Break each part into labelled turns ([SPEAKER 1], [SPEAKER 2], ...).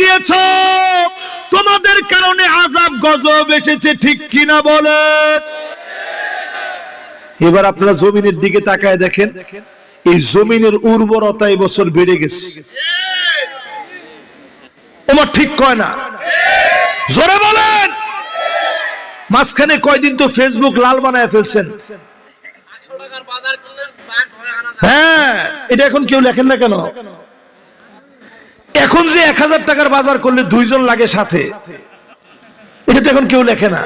[SPEAKER 1] দিয়েছ। তোমাদের কারণে আজাব গজব এসেছে ঠিক কিনা বলে? এবার আপনারা জমিনের দিকে তাকায় দেখেন এই জমিনের উর্বরতা এই বছর বেড়ে গেছে। তোমার ঠিক কয় না? জোরে বলেন! মাঝখানে কয়দিন তো ফেসবুক লাল বানায় ফেলছেন। হ্যাঁ এটা এখন কেউ লেখেন না কেন? এখন যে এক হাজার টাকার বাজার করলে দুইজন লাগে সাথে, এটা তো এখন কেউ লেখে না।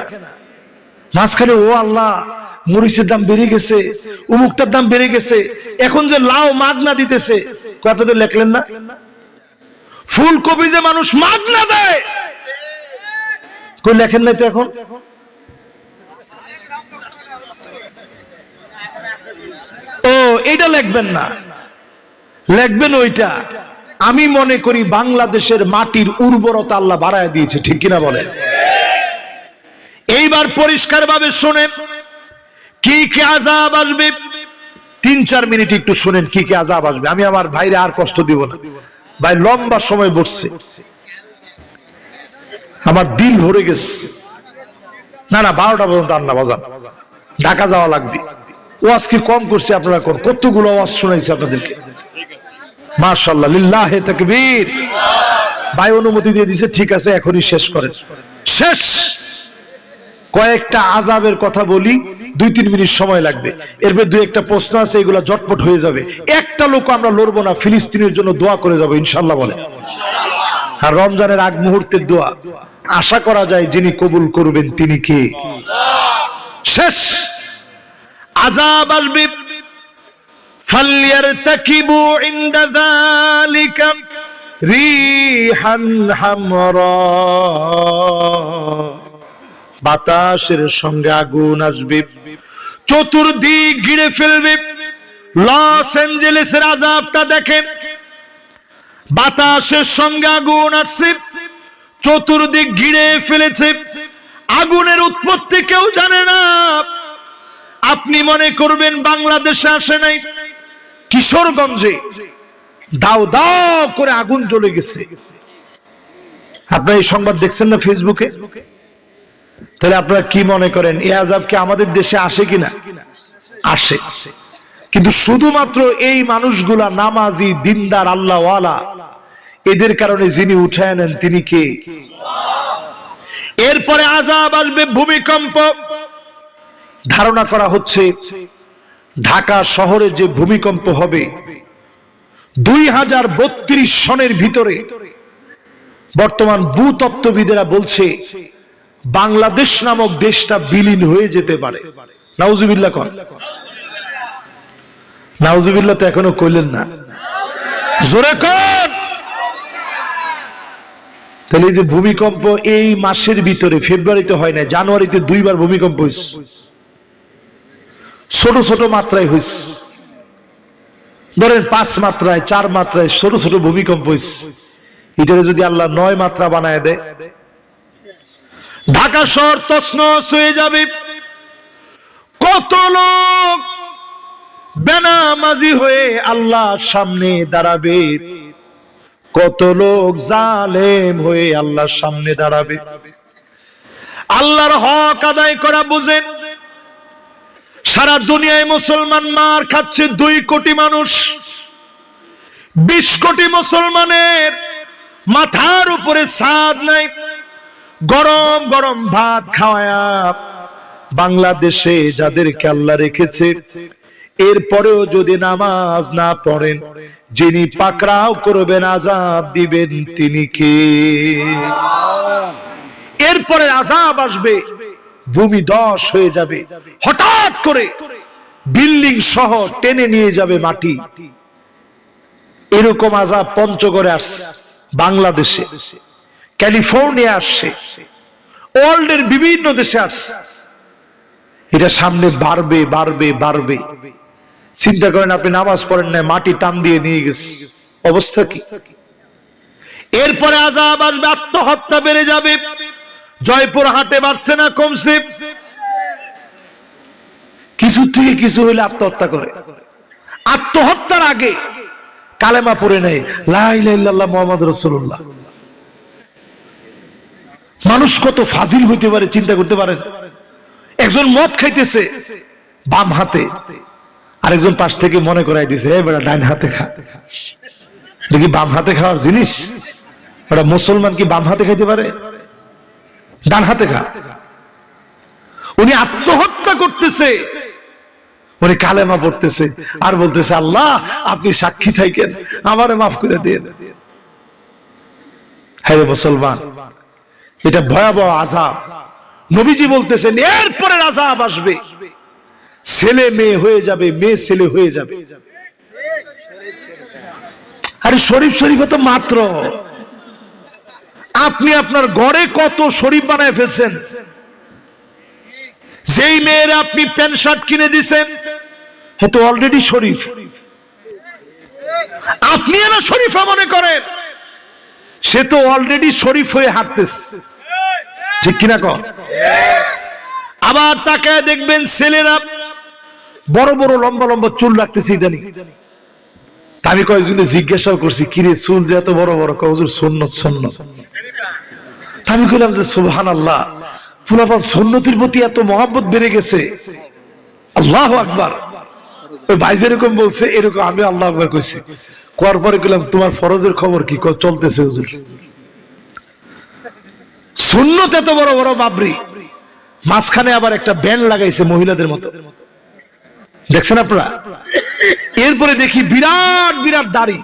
[SPEAKER 1] মাঝখানে, ও আল্লাহ, মরিচের দাম বেড়ে গেছে, উমুকটার দাম বেড়ে গেছে, এখন যে লাউ মাগনা দিতেছে, কয় আপনাদের লেখলেন না? ফুলকপি যে মানুষ মাগনা দেয়, কই লেখেন নাই তো এখন? ও এটা লিখবেন না। লিখবেন ওইটা। আমি মনে করি বাংলাদেশের মাটির উর্বরতা আল্লাহ বাড়ায় দিয়েছে, ঠিক কিনা বলেন? এইবার পরিষ্কার ভাবে শোনেন, কি কি আজাব আসবে? তিন চার মিনিট একটু শুনেন, কি কি আজাব আসবে? আমি আমার ভাইরে আর কষ্ট দিব না। ভাই, লম্বা সময় বসছে। আমার দিল ভরে গেছে। না না, বারোটা পর্যন্ত আন্না বাজান। ঢাকা যাওয়া লাগবে। ও আজকে কম করছে আপনারা কতগুলো আওয়াজ শোনাইছে আপনাদেরকে? মাশাল্লাহ লিল্লাহ তাকবীর। ভাই, অনুমতি দিয়ে দিছে, ঠিক আছে, এখনই শেষ করেন। শেষ। কয়েকটা আজাবের কথা বলি, দুই তিন মিনিট সময় লাগবে। এরপর দুই একটা প্রশ্ন আছে, এগুলা জটপট হয়ে যাবে। একটা লোক আমরা লড়বো না, ফিলিস্তিনের জন্য দোয়া করে যাব ইনশাল্লাহ বলে। আর রমজানের আগ মুহূর্তের দোয়া, আশা করা যায় যিনি কবুল করবেন তিনি কে? শেষ। আজাব আসবে। فليرتكبوا عند ذلك ريحا حمراء বাতাসের সঙ্গে আগুন আসবে চতুর্দিক ঘিরে ফেলবে লস অ্যাঞ্জেলেসের আজাবটা দেখেন বাতাসের সঙ্গে আগুন আসছে চতুর্দিক ঘিরে ফেলেছে আগুনের উৎপত্তি কেউ জানে না আপনি মনে করবেন বাংলাদেশে আসে নাই কিশোরগঞ্জে দাও দাও করে আগুন জ্বলে গেছে। আপনার এই সংবাদ দেখছেন না ফেসবুকে? তাহলে আপনারা কি মনে করেন, এ আজাব কি আমাদের দেশে আসে কিনা? আসে। কিন্তু শুধুমাত্র এই মানুষগুলা নামাজি, দিনদার, আল্লাহওয়ালা, এদের কারণে যিনি উঠায় নেন তিনি কে? এরপরে আজাব আসবে ভূমিকম্প। ধারণা করা হচ্ছে ঢাকা শহরে যে ভূমিকম্প হবে, দুই হাজার বত্রিশ সনের ভিতরে বর্তমান ভূতত্ত্ববিদেরা বলছে, বাংলাদেশ নামক দেশটা বিলীন হয়ে যেতে পারে। নাউজুবিল্লা কন। নাউজুবিল্লা তো এখনও কইলেন না। জোরে কন। তাহলে এই যে ভূমিকম্প এই মাসের ভিতরে, ফেব্রুয়ারিতে হয় না জানুয়ারিতে দুইবার ভূমিকম্প হয়েছে ছোট ছোট মাত্রায় হয়েছে ধরেন পাঁচ মাত্রায়, চার মাত্রায় ছোট ছোট ভূমিকম্প হয়েছে এটারে যদি আল্লাহ নয় মাত্রা বানায় দেয়। ঢাকা শহর তছনছ হয়ে যাবে। কত লোক বেনামাজি হয়ে আল্লাহর সামনে দাঁড়াবে। কত লোক জালেম হয়ে আল্লাহর সামনে দাঁড়াবে। আল্লাহর হক আদায় করা বুঝেন। সারা দুনিয়ায় মুসলমান মার খাচ্ছে দুই কোটি মানুষ। বিশ কোটি মুসলমানের মাথার উপরে সাদ নাই। গরম গরম ভাত খাওয়ায়া বাংলাদেশে যাদেরকে আল্লাহ রেখেছে, এরপরেও যদি নামাজ না পড়েন, যিনি পাকড়াও করবেন আজাব দিবেন, তিনি কে? এরপরে আজাব আসবে। ভূমি দশ হয়ে যাবে। হঠাৎ করে বিল্ডিং সহ টেনে নিয়ে যাবে মাটি। এরকম আজাব পঞ্চগড়ে আসছে, বাংলাদেশে। ক্যালিফোর্নিয়া আসছে, ওয়ার্ল্ডের বিভিন্ন দেশে আসছে। এটা সামনে বাড়বে বাড়বে বাড়বে। চিন্তা করেন আপনি, নামাজ পড়েন না মাটি টান দিয়ে নিয়ে গেছে। অবস্থা কি? এরপরে আজাব আসবে আত্মহত্যা বেড়ে যাবে। জয়পুর হাটে বাড়ছে না কমছে? কিছু থেকে কিছু হইলে আত্মহত্যা করে। আত্মহত্যার আগে কালেমা পড়ে নেয় লাইল্লাহ মোহাম্মদ রসুল্লাহ মানুষ কত ফাজিল হইতে পারে, চিন্তা করতে পারেন একজন মদ খাইতেছে বাম হাতে, আরেকজন পাশ থেকে মনে করাই দিছে, এ ডাইন হাতে খা। কি বাম হাতে খাওয়ার জিনিস? ওটা মুসলমান কি বাম হাতে খাইতে পারে? ডান হাতে খা উনি আত্মহত্যা করতেছে। উনি কালেমা পড়তেছে আর বলতেছে, আল্লাহ, আপনি সাক্ষী থাকেন, আমারে মাফ করে দিন। হ্যাঁ মুসলমান, এটা ভয়াবহ আজাব নবীজি বলতেছেন, এরপরের আজাব আসবে। ছেলে মেয়ে হয়ে যাবে, মেয়ে ছেলে হয়ে যাবে। আরে শরীফ শরীফ তো মাত্র। আপনি আপনার ঘরে কত শরীফ বানায় ফেলছেন? যেই মেয়ের আপনি প্যান্ট শার্ট কিনে দিছেন হ্যাঁ তো অলরেডি শরীফ। আপনি এরা শরীফা মনে করেন। সে তো অলরেডি শরীফ হয়ে হাঁটতেছে। ঠিক কিনা কর আবার তাকে দেখবেন ছেলেরা বড় বড় লম্বা লম্বা চুল রাখতেছে ইদানি। আমি কয়েকজনে জিজ্ঞাসাও করছি, কিরে, চুল যে এত বড় বড়? কজুর সন্ন্যত সন্ন্যত আমি কইলাম যে সুবহান আল্লাহ ফুলাপান সন্ন্যতির প্রতি এত মহাব্বত বেড়ে গেছে। আল্লাহ আকবার। ওই ভাই যেরকম বলছে, এরকম আমি আল্লাহ আকবার কইছি। পরে কইলাম, তোমার ফরজের খবর কি? চলতেছে, হুজুর। সুন্নত এত বড় বড় বাবরি, মাঝখানে আবার একটা ব্যান্ড লাগাইছে মহিলাদের মতো। দেখছেন আপনারা? এরপরে দেখি বিরাট বিরাট দাড়ি।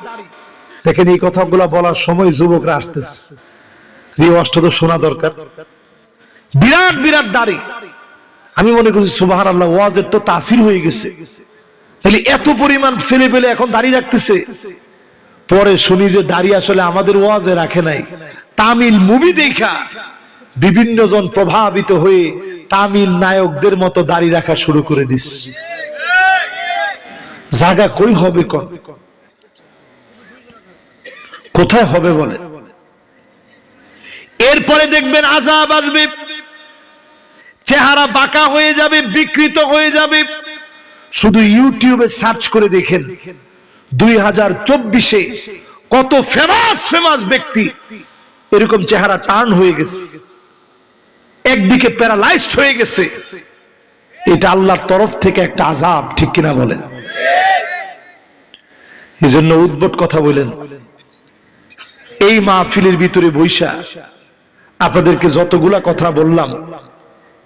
[SPEAKER 1] দেখেন এই কথাগুলো বলার সময় যুবকরা আসতেছে। যে অষ্ট তো শোনা দরকার। বিরাট বিরাট দাড়ি। আমি মনে করছি সুবাহান আল্লাহ ওয়াজের তো তাসির হয়ে গেছে। তাহলে এত পরিমাণ ছেলে পেলে এখন দাঁড়িয়ে রাখতেছে। পরে শুনি যে দাঁড়িয়ে আসলে আমাদের ওয়াজে রাখে নাই। তামিল মুভি দেখা। বিভিন্ন জন প্রভাবিত হয়ে তামিল নায়কদের মতো দাঁড়িয়ে রাখা শুরু করে দিচ্ছে। জায়গা কই হবে কোথায় হবে বলে? এরপরে দেখবেন আজাব আসবে। চেহারা বাঁকা হয়ে যাবে, বিকৃত হয়ে যাবে। শুধু ইউটিউবে সার্চ করে দেখেন, দুই হাজার চব্বিশে কত ফেমাস ফেমাস ব্যক্তি এরকম চেহারা টার্ন হয়ে গেছে। একদিকে প্যারালাইজড হয়ে গেছে। এটা আল্লাহর তরফ থেকে একটা আজাব ঠিক কিনা বলেন? এই জন্য উদ্ভট কথা বলেন। এই মাহফিলের ভিতরে বৈশা, আপনাদেরকে যতগুলা কথা বললাম,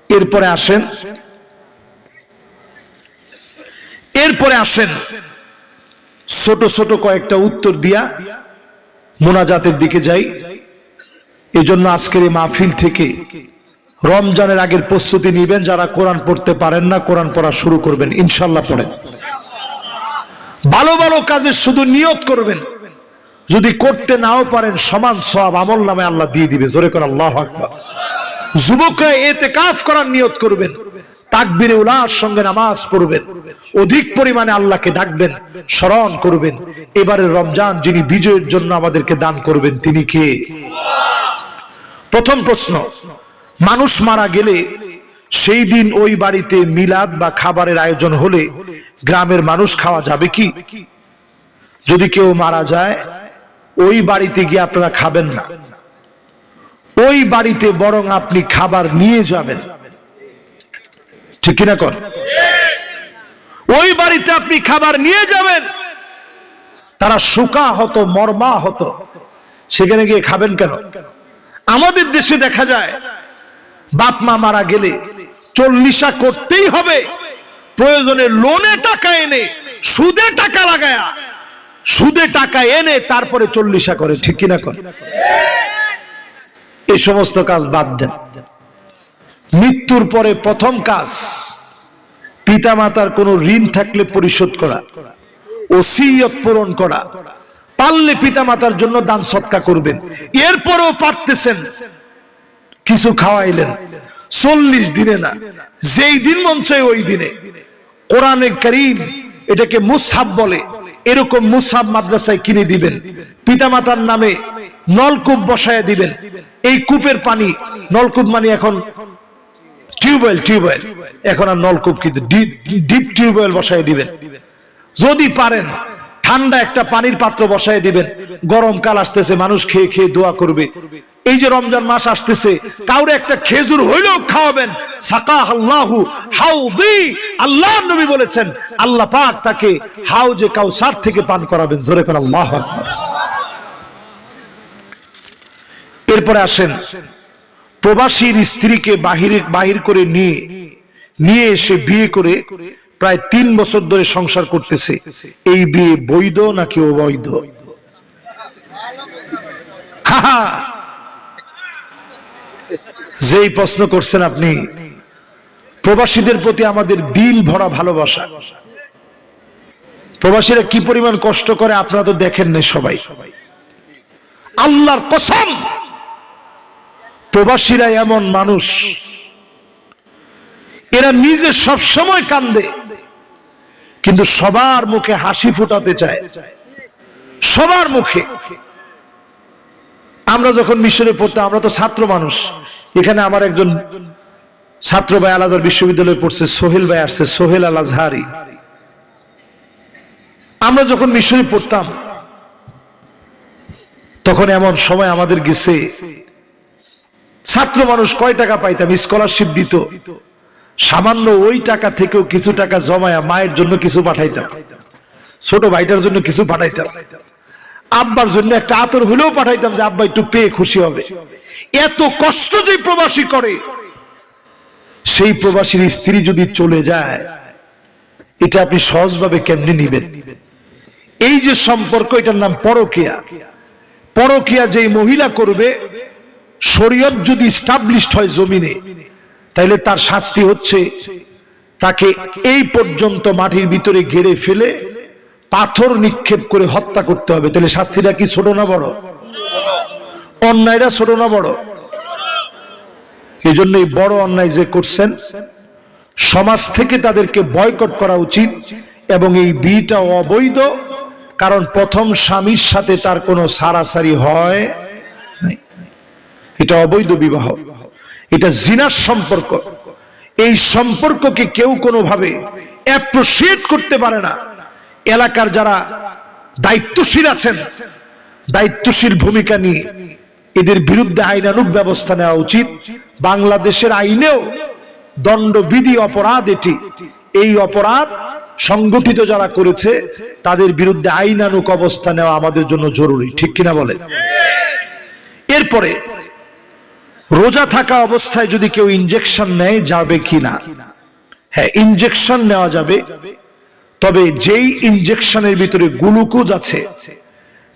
[SPEAKER 1] এরপরে আসেন। এরপরে আসেন, ছোট ছোট কয়েকটা উত্তর দিয়া মোনাজাতের দিকে যাই। এজন্য আজকের এই মাহফিল থেকে রমজানের আগের প্রস্তুতি নিবেন যারা কোরআন পড়তে পারেন না, কোরআন পড়া শুরু করবেন, ইনশাল্লাহ পড়েন। ভালো ভালো কাজে শুধু নিয়ত করবেন। যদি করতে নাও পারেন, সমান সব আমল নামে আল্লাহ দিয়ে দিবে। জোরে করে আল্লাহ আকবার। যুবকরা এতে কাজ করার নিয়ত করবেন। তাকবিরে উলার সঙ্গে নামাজ পড়বেন। অধিক পরিমাণে আল্লাহকে ডাকবেন, স্মরণ করবেন। এবারে রমজান যিনি বিজয়ের জন্য আমাদেরকে দান করবেন, তিনি কে? প্রথম প্রশ্ন, মানুষ মারা গেলে সেই দিন ওই বাড়িতে মিলাদ বা খাবারের আয়োজন হলে গ্রামের মানুষ খাওয়া যাবে কি? যদি কেউ মারা যায়, ওই বাড়িতে গিয়ে আপনারা খাবেন না। ওই বাড়িতে বরং আপনি খাবার নিয়ে যাবেন। ঠিক কিনা কর ওই বাড়িতে আপনি খাবার নিয়ে যাবেন। তারা শুকা হতো মর্মা হতো সেখানে গিয়ে খাবেন কেন? আমাদের দেশে দেখা যায়, বাপ মা মারা গেলে চল্লিশা করতেই হবে। প্রয়োজনে লোনে টাকা এনে, সুদে টাকা লাগায়া, সুদে টাকা এনে তারপরে চল্লিশা করে, ঠিক কিনা করে এই সমস্ত কাজ বাদ দেন। মৃত্যুর পরে প্রথম কাজ পিতা মাতার কোন ঋণ থাকলে পরিশোধ করা ও ওসিয়ত পূরণ করা। পারলে পিতা মাতার জন্য দান সৎকা করবেন। এরপরেও পারতেছেন, কিছু খাওয়াইলেন। চল্লিশ দিনে না, যেই দিন মন চায় ওই দিনে। কোরআনে করিম এটাকে মুসাব বলে। এরকম মুসাব মাদ্রাসায় কিনে দিবেন। পিতামাতার নামে নলকূপ বসায় দিবেন। এই কূপের পানি, নলকূপ মানে এখন টিউবওয়েল টিউবওয়েল এখন আর নলকূপ কিন্তু ডিপ ডিপ টিউবওয়েল বসায় দিবেন। যদি পারেন ঠান্ডা একটা পানির পাত্র বসায় দিবেন। গরমকাল আসতেছে, মানুষ খেয়ে খেয়ে দোয়া করবে। এই যে রমজান মাস আসতেছে, কাউরে একটা খেজুর হইলেও খাওয়াবেন। সাকা আল্লাহু হাউদি। আল্লাহ নবী বলেছেন, আল্লাহ পাক তাকে হাউজে কাউসার থেকে পান করাবেন। জোরে কোন আল্লাহ এরপরে আসেন, প্রবাসীর স্ত্রীকে বাহিরে বাহির করে নিয়ে নিয়ে এসে বিয়ে করে প্রায় তিন বছর ধরে সংসার করতেছে। এই বিয়ে বৈধ নাকি অবৈধ। যেই প্রশ্ন করছেন আপনি, প্রবাসীদের প্রতি আমাদের দিল ভরা ভালোবাসা। প্রবাসীরা কি পরিমাণ কষ্ট করে আপনারা তো দেখেন না সবাই। আল্লাহর কসম! প্রবাসীরা এমন মানুষ, এরা নিজে সব সময় কান্দে। কিন্তু সবার মুখে হাসি ফুটাতে চায়। সবার মুখে। আমরা যখন মিশনে পড়তাম, আমরা তো ছাত্র মানুষ। এখানে আমার একজন ছাত্র ভাই আল আজহার বিশ্ববিদ্যালয়ে পড়ছে, সোহেল ভাই আসছে, সোহেল আল আজহারি আমরা যখন মিশনে পড়তাম, তখন এমন সময় আমাদের গেছে, ছাত্র মানুষ কয় টাকা পাইতাম? স্কলারশিপ দিত। সামান্য ওই টাকা থেকেও কিছু টাকা জমায়া মায়ের জন্য কিছু পাঠাইতাম। ছোট ভাইটার জন্য কিছু পাঠাইতাম। আব্বার জন্য একটা আতর হলেও পাঠাইতাম যে, আব্বা, একটু পেয়ে খুশি হবে। এত কষ্ট যে প্রবাসী করে। সেই প্রবাসীর স্ত্রী যদি চলে যায়, এটা আপনি সহজভাবে কেমনে নিবেন? এই যে সম্পর্ক, এটার নাম পরকিয়া। পরকিয়া যেই মহিলা করবে, শরীয়ত যদি স্টাবলিশড হয় জমিনে তাইলে তার শাস্তি হচ্ছে তাকে এই পর্যন্ত মাটির ভিতরে গেড়ে ফেলে পাথর নিক্ষেপ করে হত্যা করতে হবে। তাহলে শাস্তিটা কি ছোট না বড়? অন্যায়টা ছোট না বড়? এই জন্য এই বড় অন্যায় যে করছেন, সমাজ থেকে তাদেরকে বয়কট করা উচিত এবং এই বিটা অবৈধ, কারণ প্রথম স্বামীর সাথে তার কোনো সারাসারি হয়। এটা অবৈধ বিবাহ। এটা জিনার সম্পর্ক। এই সম্পর্ককে কেউ কোনোভাবে অ্যাপ্রোসিয়েট করতে পারে না। এলাকার যারা দায়িত্বশীল আছেন, দায়িত্বশীল ভূমিকা নিয়ে এদের বিরুদ্ধে আইনানুক ব্যবস্থা নেওয়া উচিত। বাংলাদেশের আইনেও দণ্ডবিধি অপরাধ এটি। এই অপরাধ সংগঠিত যারা করেছে, তাদের বিরুদ্ধে আইনানুক অবস্থা নেওয়া আমাদের জন্য জরুরি। ঠিক কিনা বলে এরপরে রোজা থাকা অবস্থায় যদি কেউ ইনজেকশন নেয়, যাবে কিনা? হ্যাঁ ইনজেকশন নেওয়া যাবে। তবে যেই ইনজেকশনের ভিতরে গ্লুকোজ আছে,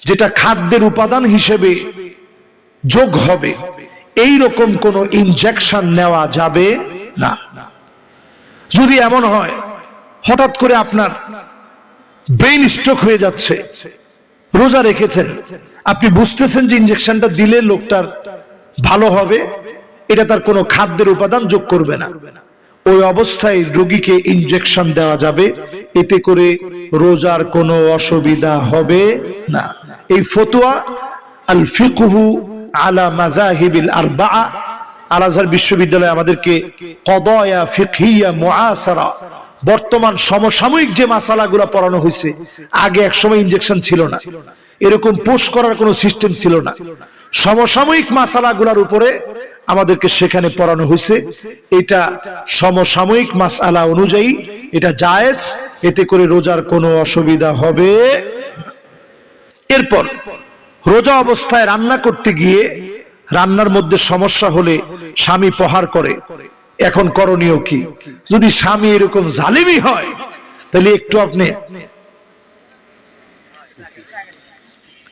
[SPEAKER 1] যেটা খাদ্যের উপাদান হিসেবে যোগ হবে এই রকম কোন ইনজেকশন নেওয়া যাবে না। যদি এমন হয়, হঠাৎ করে আপনার ব্রেন স্ট্রোক হয়ে যাচ্ছে, রোজা রেখেছেন, আপনি বুঝতেছেন যে ইনজেকশনটা দিলে লোকটার ভালো হবে, এটা তার কোনো খাদ্যের উপাদান যোগ করবে না। ওই অবস্থায় রোগীকে ইনজেকশন দেওয়া যাবে, এতে করে রোজার কোনো অসুবিধা হবে না। এই ফতোয়া আল ফিকহু আলা মাযাহিবিল আরবাআ আল আজহার বিশ্ববিদ্যালয় আমাদেরকে কদয়া ফিকহিয়া মুআসারা, বর্তমান সমসাময়িক যে মাসালাগুলো পড়ানো হয়েছে, আগে একসময় ইনজেকশন ছিল না। এরকম পোষ করার কোনো সিস্টেম ছিল না। সমসাময়িক মাসালাগুলোর উপরে আমাদেরকে সেখানে পড়ানো হয়েছে। এটা সমসাময়িক মাসালা অনুযায়ী এটা জায়েজ, এতে করে রোজার কোনো অসুবিধা হবে এরপর রোজা অবস্থায় রান্না করতে গিয়ে রান্নার মধ্যে সমস্যা হলে স্বামী প্রহার করে। এখন করণীয় কি? যদি স্বামী এরকম জালিমি হয়, তাহলে একটু আপনি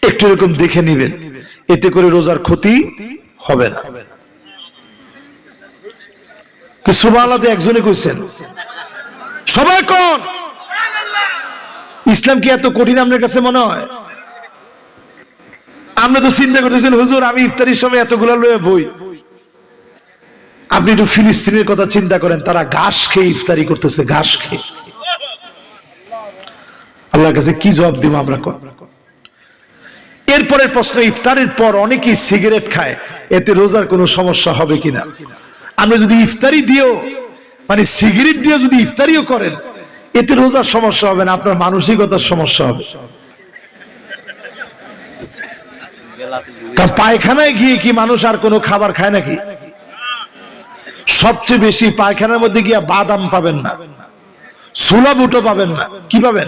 [SPEAKER 1] একটু এরকম দেখে নিবেন। এতে করে রোজার ক্ষতি হবে না। কি সুবহানাল্লাহ একজনে কইছেন? সবাই ইসলাম কি এত কঠিন আপনার কাছে মনে হয়? আমরা তো চিন্তা করতেছেন, হুজুর, আমি ইফতারির সময় এতগুলো লয়ে বই। আপনি একটু ফিলিস্তিনের কথা চিন্তা করেন, তারা ঘাস খেয়ে ইফতারি করতেছে, ঘাস খেয়ে। আল্লাহর কাছে কি জবাব দিব আমরা এরপরের প্রশ্ন, ইফতারের পর অনেকেই সিগারেট খায়, এতে রোজার কোনো সমস্যা হবে কিনা? আমরা যদি ইফতারি দিও মানে সিগারেট দিয়ে যদি ইফতারিও করেন, এতে রোজার সমস্যা হবে না, আপনার মানসিকতার সমস্যা হবে। কারণ পায়খানায় গিয়ে কি মানুষ আর কোনো খাবার খায় নাকি? সবচেয়ে বেশি পায়খানার মধ্যে গিয়ে বাদাম পাবেন না সুলাবুটো পাবেন না, কি পাবেন?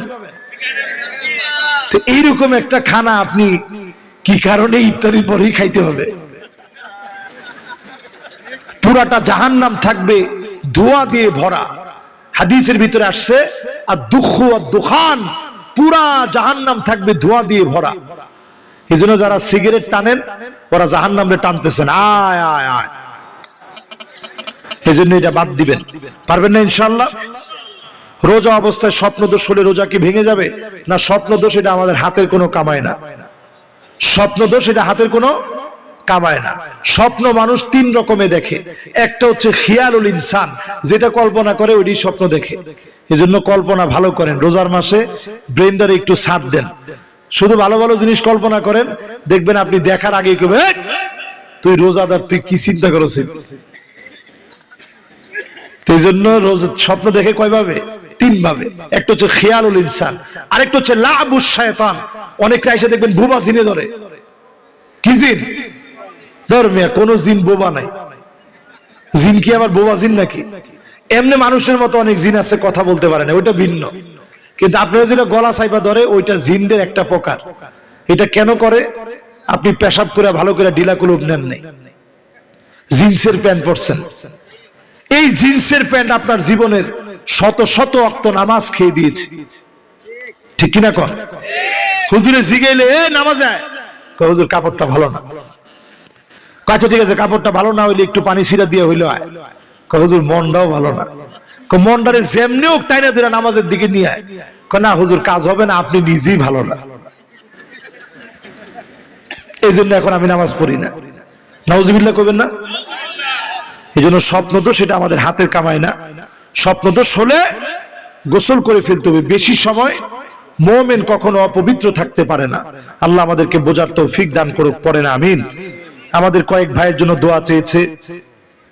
[SPEAKER 1] তো এইরকম একটা খানা আপনি কি কারণে ইত্যাদি পরেই খাইতে হবে? পুরাটা জাহান্নাম থাকবে ধোয়া দিয়ে ভরা। হাদিসের ভিতরে আসছে, আর দুঃখ আর দুখান পুরা জাহান্নাম থাকবে ধোয়া দিয়ে ভরা। এই জন্য যারা সিগারেট টানেন, ওরা জাহান্নামে টানতেছেন। আয় আয় আয়। এই জন্য এটা বাদ দিবেন। পারবেন না ইনশাল্লাহ রোজা অবস্থায় স্বপ্ন দোষ হলে রোজা কি ভেঙে যাবে? না স্বপ্ন দোষ এটা আমাদের হাতের কোনো কামায় না। স্বপ্ন দোষ এটা হাতের কোনো কামায় না। স্বপ্ন মানুষ তিন রকমে দেখে। একটা হচ্ছে খেয়ালুল ইনসান, যেটা কল্পনা করে ওইটি স্বপ্ন দেখে। এজন্য কল্পনা ভালো করেন। রোজার মাসে ব্রেন্ডারে একটু ছাড় দেন। শুধু ভালো ভালো জিনিস কল্পনা করেন, দেখবেন আপনি দেখার আগেই কবে তুই রোজাদার, তুই কি চিন্তা করেছিস? এই জন্য রোজ স্বপ্ন দেখে কয় ভাবে তিন ভাবে একটা হচ্ছে খেয়ালুল ইনসান, আরেকটা হচ্ছে লাবুস শয়তান। অনেকটা এসে দেখবেন বুবা জিনে ধরে। কি জিন? ধর মিয়া, কোন জিন বোবা নাই। জিন কি আবার বোবা জিন নাকি? এমনি মানুষের মতো অনেক জিন আছে, কথা বলতে পারে না, ওইটা ভিন্ন। কিন্তু আপনারা যেটা গলা সাইবা ধরে, ওইটা জিনদের একটা প্রকার। এটা কেন করে? আপনি পেশাব করে ভালো করে ডিলা কুলুপ নেন নাই। জিন্সের প্যান্ট পরছেন। এই জিন্সের প্যান্ট আপনার জীবনের শত শত অক্ত নামাজ খেয়ে দিয়েছে। ঠিক কিনা কন হুজুরে জিগেলে এ নামাজ হুজুর কাপড়টা ভালো না। কয়, আচ্ছা ঠিক আছে কাপড়টা ভালো না হইলে একটু পানি ছিটা দিয়ে হইল হুজুর মনটাও ভালো না। মনটারে যেমনি হোক তাই না দুরা নামাজের দিকে নিয়ে আয়। না হুজুর কাজ হবে না আপনি নিজেই ভালো না। এই জন্য এখন আমি নামাজ পড়ি না। নাউজুবিল্লাহ করবেন না? এই জন্য স্বপ্ন তো সেটা আমাদের হাতের কামায় না। স্বপ্ন তো হলে গোসল করে ফেলতে হবে বেশি সময়। মোমেন কখনো অপবিত্র থাকতে পারে না। আল্লাহ আমাদেরকে বোঝার তৌফিক দান করুক পরে না আমিন। আমাদের কয়েক ভাইয়ের জন্য দোয়া চেয়েছে,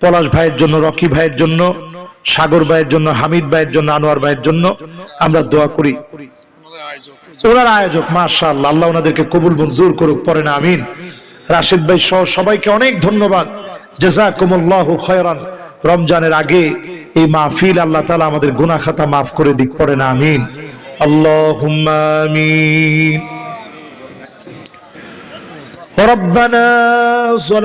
[SPEAKER 1] পলাশ ভাইয়ের জন্য, রকি ভাইয়ের জন্য, সাগর ভাইয়ের জন্য, হামিদ ভাইয়ের জন্য, আনোয়ার ভাইয়ের জন্য আমরা দোয়া করি। ওনার আয়োজক, মাশাআল্লাহ, আল্লাহ ওনাদেরকে কবুল, মঞ্জুর করুক পরে না আমিন। রাশেদ ভাই সহ সবাইকে অনেক ধন্যবাদ। জাযাকুমুল্লাহু খায়রান। রমজানের আগে এই মাহফিল আল্লাহ তাআলা আমাদের গুনাহ খাতা মাফ করে দিক পরে না আমিন আল্লাহুম্মা আমিন ربنا